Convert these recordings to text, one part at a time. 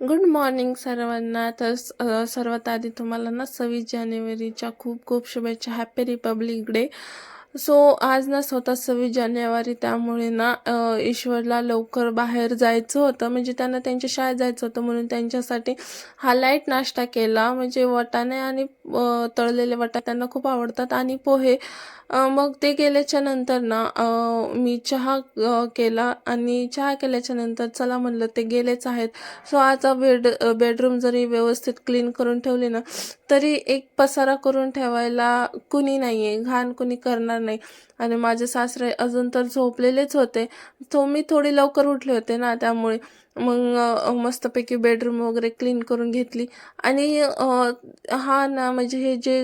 Good morning सर्वांना. तर सर्वात आधी तुम्हाला ना सव्वीस जानेवारीच्या खूप खूप शुभेच्छा. हॅपी रिपब्लिक डे सो आज ना स्वतः सव्वीस जानेवारी त्यामुळे ना ईश्वरला लवकर बाहेर जायचं होतं. म्हणजे त्यांना त्यांच्या शाळेत जायचं होतं म्हणून त्यांच्यासाठी हा लाइट नाश्ता केला. म्हणजे वटाणे आणि तळलेले वटाणे त्यांना खूप आवडतात. आणि पोहे मग ते केल्याच्यानंतर ना मी चहा केला. आणि चहा केल्याच्यानंतर चला म्हणलं ते गेलेच आहेत. सो आता बेड बेडरूम जरी व्यवस्थित क्लीन करून ठेवली ना तरी एक पसारा करून ठेवायला कुणी नाही आहे घाण कुणी करणार नाही. आणि माझे सासरे अजून तर झोपलेलेच होते. तो मी थोडी लवकर उठले होते ना त्यामुळे. मग मस्तपैकी बेडरूम वगैरे क्लीन करून घेतली. आणि हा ना म्हणजे हे जे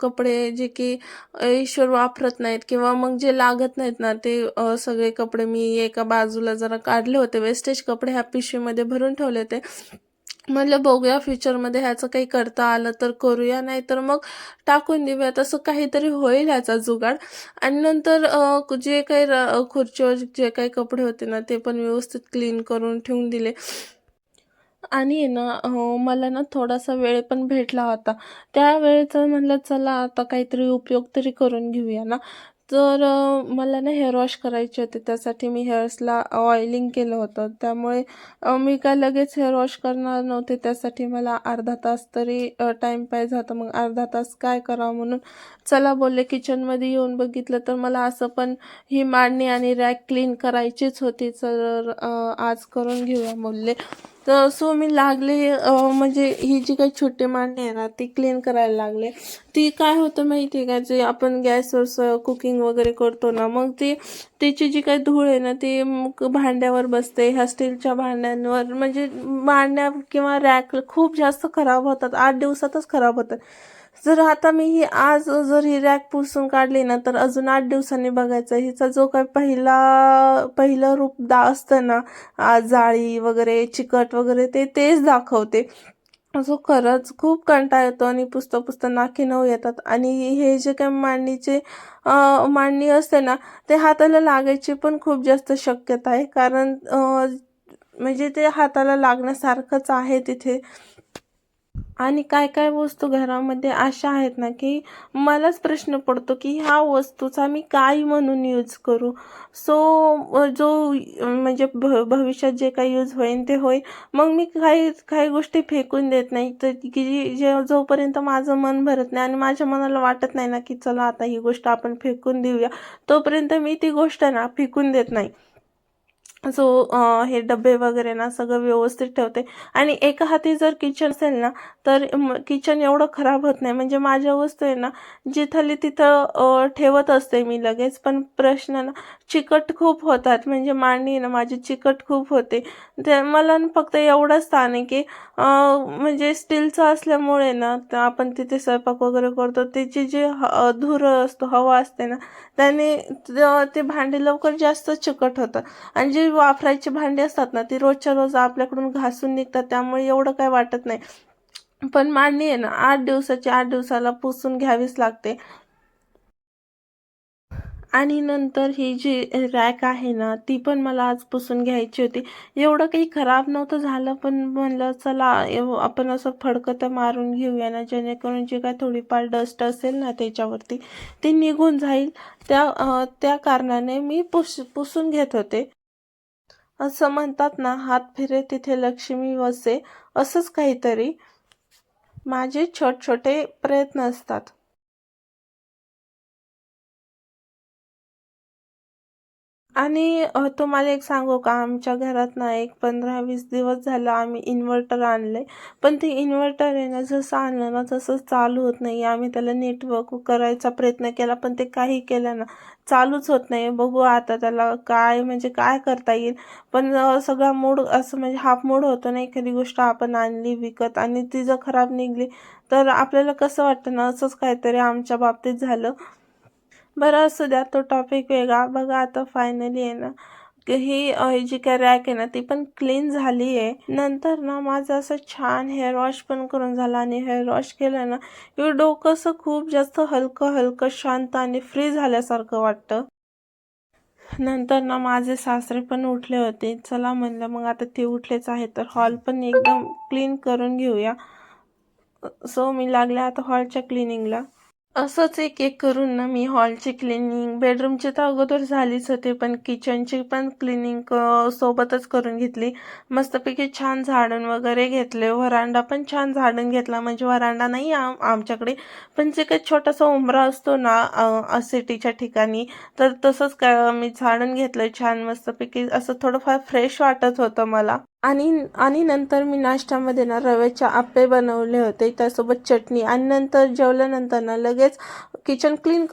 कपडे जे की ईश्वर वापरत नाहीत किंवा मग जे लागत नाहीत ना ते सगळे कपडे मी एका बाजूला जरा काढले होते. वेस्टेज कपडे ह्या पिशवीमध्ये भरून ठेवले होते. म्हणलं बघूया फ्युचरमध्ये ह्याचं काही करता आलं तर करूया नाही तर मग टाकून देऊया. तसं काहीतरी होईल ह्याचा जुगाड. आणि नंतर जे काही खुर्चीवर जे काही कपडे होते ना ते पण व्यवस्थित क्लीन करून ठेवून दिले. आणि ना मला ना थोडासा वेळ पण भेटला होता. त्या वेळेचा म्हणलं चला आता काहीतरी उपयोग तरी करून घेऊया ना. तर मला ना हेअर वॉश करायचे होते त्यासाठी मी हेअर्सला ऑइलिंग केलं होतं. त्यामुळे मी काय लगेच हेअर वॉश करणार नव्हते त्यासाठी मला अर्धा तास तरी टाईम पाहिजे होता. मग अर्धा तास काय करावं म्हणून चला बोलले किचनमध्ये येऊन बघितलं तर मला असं पण ही मांडणी आणि रॅक क्लीन करायचीच होती. तर आज करून घेऊया बोलले. तर सो मी लागले म्हणजे ही जी काही छोटी मांडणी आहे ना ती क्लीन करायला लागले. ती काय होतं माहिती आहे का जे आपण गॅसवर कुकिंग वगैरे करतो ना मग ती तिची जी काही धूळ आहे ना ती मग भांड्यावर बसते. ह्या स्टीलच्या भांड्यांवर म्हणजे मांडण्या किंवा रॅक खूप जास्त खराब होतात. आठ दिवसातच खराब होतात. जर आता मी ही आज जर ही रॅक पुसून काढली ना तर अजून आठ दिवसांनी बघायचं हिचा जो काही पहिला पहिलं रूप दा असतं ना जाळी वगैरे चिकट वगैरे ते तेच दाखवते. असं खरंच खूप कंटाळा येतो आणि पुस्तक पुस्तक नाकी नऊ येतात. आणि हे जे काही मांडणीचे मांडणी असते ना ते हाताला लागायची पण खूप जास्त शक्यता आहे. कारण म्हणजे ते हाताला लागण्यासारखंच आहे तिथे. आणि काय काय वस्तू घरामध्ये अशा आहेत ना की मलाच प्रश्न पडतो की ह्या वस्तूचा मी काय म्हणून यूज करू? सो जो म्हणजे भ भविष्यात जे काही यूज होईल ते होईल. मग मी काही काही गोष्टी फेकून देत नाही. तर की जी- जे जोपर्यंत माझं मन भरत नाही आणि माझ्या मनाला वाटत नाही ना की चला आता ही गोष्ट आपण फेकून देऊया तोपर्यंत मी ती गोष्ट ना फेकून देत नाही. सो हे डबे वगैरे ना सगळं व्यवस्थित ठेवते. आणि एका हाती जर किचन असेल ना तर किचन एवढं खराब होत नाही. म्हणजे माझ्या वस्तू आहे ना जिथली तिथं ठेवत असते मी लगेच. पण प्रश्न ना चिकट खूप होतात. म्हणजे मांडणी ना माझी चिकट खूप होते. ते मला फक्त एवढंच स्थान आहे की म्हणजे स्टीलचं असल्यामुळे ना तर आपण तिथे स्वयंपाक वगैरे करतो. त्याची जी ह- धूर असतो हवा असते ना त्याने ते भांडे लवकर जास्त चिकट होतात. आणि जे वापरायची भांडी असतात ना ती रोजच्या रोज आपल्याकडून घासून निघतात त्यामुळे एवढं काही वाटत नाही. पण मांडणी आहे ना आठ दिवसाची आठ दिवसाला पुसून घ्यावीच लागते. आणि नंतर ही जी रॅक आहे ना ती पण मला आज पुसून घ्यायची होती. एवढं काही खराब नव्हतं झालं पण म्हणलं चला एव- आपण असं फडकं तर मारून घेऊया ना जेणेकरून जे काय थोडीफार डस्ट असेल ना त्याच्यावरती ती निघून जाईल. त्या त्या कारणाने मी पुस पुसून घेत होते. असं म्हणतात ना हात फिरे तिथे लक्ष्मी वसे असंच काहीतरी. माझे छोट छोटे प्रयत्न असतात. आणि अ, तुम्हाला एक सांगू का? आमच्या घरात ना एक पंधरा वीस दिवस झालं आम्ही इन्व्हर्टर आणले पण ते इन्व्हर्टर आहे ना जसं आणलं ना तसं चालू होत नाही. आम्ही त्याला नेटवर्क करायचा प्रयत्न केला पण ते काही केलं ना चालूच होत नाही. बघू आता त्याला काय म्हणजे काय करता येईल. पण अ, सगळा मूड असं म्हणजे हाफ मूड होतो ना एखादी गोष्ट आपण आणली विकत आणि ती जर खराब निघली तर आपल्याला कसं वाटतं ना असंच काहीतरी आमच्या बाबतीत झालं. बरं असू द्या तो टॉपिक वेगळा. बघा आता फायनली आहे ना की ही ही जी काय रॅक आहे ना ती पण क्लीन झाली आहे नंतर ना माझं असं छान हेअर वॉश पण करून झालं आणि हेअर वॉश केलं ना की डोकं असं खूप जास्त हलकं हलकं शांत आणि फ्री झाल्यासारखं वाटतं. नंतर ना माझे सासरे पण उठले होते. चला म्हणलं मग आता ते उठलेच आहे तर हॉल पण एकदम क्लीन करून घेऊया. सो मी लागले आता हॉलच्या क्लिनिंगला असंच एक एक करून ना मी हॉलची क्लिनिंग बेडरूमची तर अगोदर झालीच होते पण किचनची पण क्लिनिंग सोबतच करून घेतली. मस्तपैकी छान झाडून वगैरे घेतले. व्हरांडा पण छान झाडून घेतला. म्हणजे व्हरांडा नाही आम आमच्याकडे पण जे काही छोटासा उंबरा असतो ना सिटीच्या ठिकाणी तर तसंच का मी झाडून घेतलं छान मस्तपैकी. असं थोडंफार फ्रेश वाटत होतं मला. आणि आणि नंतर मी नाश्त्यामध्ये ना रव्याचे आप्पे बनवले होते. त्यासोबत चटणी. आणि नंतर जेवल्यानंतर ना लगेच किचन क्लीन